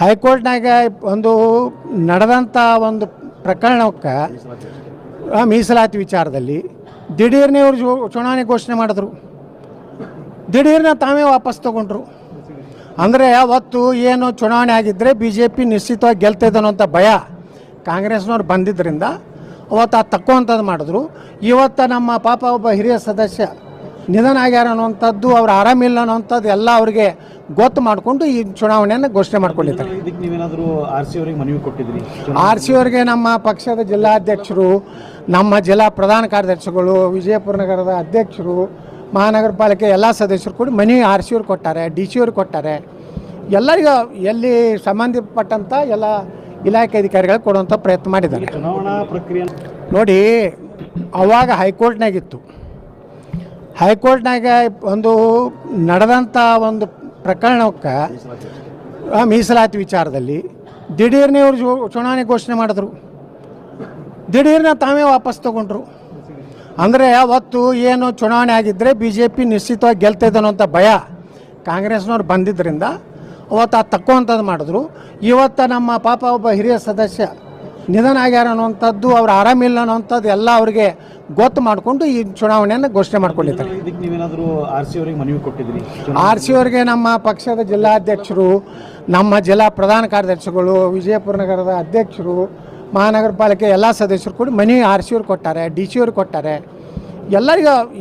ಹೈಕೋರ್ಟ್ನಾಗ ಒಂದು ನಡೆದಂಥ ಒಂದು ಪ್ರಕರಣಕ್ಕೆ ಮೀಸಲಾತಿ ವಿಚಾರದಲ್ಲಿ ದಿಢೀರ್ನೇ ಇವರು ಚು- ಚುನಾವಣೆ ಘೋಷಣೆ ಮಾಡಿದ್ರು. ದಿಢೀರ್ನ ತಾವೇ ವಾಪಸ್ ತಗೊಂಡ್ರು. ಅಂದರೆ ಅವತ್ತು ಏನು ಚುನಾವಣೆ ಆಗಿದ್ದರೆ ಬಿ ಜೆ ಪಿ ನಿಶ್ಚಿತವಾಗಿ ಗೆಲ್ತಾಯಿದ್ದನೋಂಥ ಭಯ ಕಾಂಗ್ರೆಸ್ನವ್ರು ಬಂದಿದ್ದರಿಂದ ಅವತ್ತು ಆ ತಕ್ಕುವಂಥದ್ದು ಮಾಡಿದ್ರು. ಇವತ್ತು ನಮ್ಮ ಪಾಪ ಒಬ್ಬ ಹಿರಿಯ ಸದಸ್ಯ ನಿಧನ ಆಗ್ಯಾರ ಅನ್ನುವಂಥದ್ದು ಅವ್ರು ಆರಾಮಿಲ್ಲ ಅನ್ನೋಂಥದ್ದು ಎಲ್ಲ ಅವ್ರಿಗೆ ಗೊತ್ತು ಮಾಡಿಕೊಂಡು ಈ ಚುನಾವಣೆಯನ್ನು ಘೋಷಣೆ ಮಾಡ್ಕೊಂಡಿದ್ದಾರೆ. ಇದಕ್ಕೆ ನೀವೇನಾದರೂ ಆರ್ ಸಿ ಅವರಿಗೆ ಮನವಿ ಕೊಟ್ಟಿದ್ರಿ ಆರ್ ಸಿ ಅವರಿಗೆ ನಮ್ಮ ಪಕ್ಷದ ಜಿಲ್ಲಾಧ್ಯಕ್ಷರು ನಮ್ಮ ಜಿಲ್ಲಾ ಪ್ರಧಾನ ಕಾರ್ಯದರ್ಶಿಗಳು ವಿಜಯಪುರ ನಗರದ ಅಧ್ಯಕ್ಷರು ಮಹಾನಗರ ಪಾಲಿಕೆ ಎಲ್ಲ ಸದಸ್ಯರು ಕೂಡ ಮನವಿ ಆರ್ ಸಿ ಅವ್ರು ಕೊಟ್ಟಾರೆ ಡಿ ಸಿ ಅವ್ರು ಕೊಟ್ಟಾರೆ. ಎಲ್ಲರಿಗೂ ಎಲ್ಲಿ ಸಂಬಂಧಪಟ್ಟಂಥ ಎಲ್ಲ ಇಲಾಖೆ ಅಧಿಕಾರಿಗಳು ಕೊಡುವಂಥ ಪ್ರಯತ್ನ ಮಾಡಿದ್ದಾರೆ. ಚುನಾವಣಾ ಪ್ರಕ್ರಿಯೆ ನೋಡಿ ಅವಾಗ ಹೈಕೋರ್ಟ್ನಾಗಿತ್ತು ಹೈಕೋರ್ಟ್ನಾಗ ಒಂದು ನಡೆದಂಥ ಒಂದು ಪ್ರಕರಣಕ್ಕೆ ಮೀಸಲಾತಿ ವಿಚಾರದಲ್ಲಿ ದಿಢೀರ್ನೇ ಇವರು ಚು- ಚುನಾವಣೆ ಘೋಷಣೆ ಮಾಡಿದ್ರು. ದಿಢೀರ್ನ ತಾವೇ ವಾಪಸ್ ತಗೊಂಡ್ರು. ಅಂದರೆ ಅವತ್ತು ಏನು ಚುನಾವಣೆ ಆಗಿದ್ದರೆ ಬಿ ಜೆ ಪಿ ನಿಶ್ಚಿತವಾಗಿ ಗೆಲ್ತಾಯಿದ್ದನೋಂಥ ಭಯ ಕಾಂಗ್ರೆಸ್ನವ್ರು ಬಂದಿದ್ದರಿಂದ ಅವತ್ತು ಆ ತಕ್ಕುವಂಥದ್ದು ಮಾಡಿದ್ರು. ಇವತ್ತು ನಮ್ಮ ಪಾಪ ಒಬ್ಬ ಹಿರಿಯ ಸದಸ್ಯ ನಿಧನ ಆಗ್ಯಾರ ಅನ್ನುವಂಥದ್ದು ಅವ್ರು ಆರಾಮಿಲ್ಲ ಅನ್ನೋಂಥದ್ದು ಎಲ್ಲ ಅವ್ರಿಗೆ ಗೊತ್ತು ಮಾಡಿಕೊಂಡು ಈ ಚುನಾವಣೆಯನ್ನು ಘೋಷಣೆ ಮಾಡ್ಕೊಂಡಿದ್ದಾರೆ. ಇದಕ್ಕೆ ನೀವೇನಾದರೂ ಆರ್ ಸಿ ಅವರಿಗೆ ಮನವಿ ಕೊಟ್ಟಿದ್ರಿ ಆರ್ ಸಿ ಅವರಿಗೆ ನಮ್ಮ ಪಕ್ಷದ ಜಿಲ್ಲಾಧ್ಯಕ್ಷರು ನಮ್ಮ ಜಿಲ್ಲಾ ಪ್ರಧಾನ ಕಾರ್ಯದರ್ಶಿಗಳು ವಿಜಯಪುರ ನಗರದ ಅಧ್ಯಕ್ಷರು ಮಹಾನಗರ ಪಾಲಿಕೆ ಎಲ್ಲ ಸದಸ್ಯರು ಕೂಡ ಮನಿ ಆರ್ ಸಿ ಅವ್ರು ಕೊಟ್ಟಾರೆ ಡಿ ಸಿ ಅವ್ರು ಕೊಟ್ಟಾರೆ. ಎಲ್ಲರಿಗೂ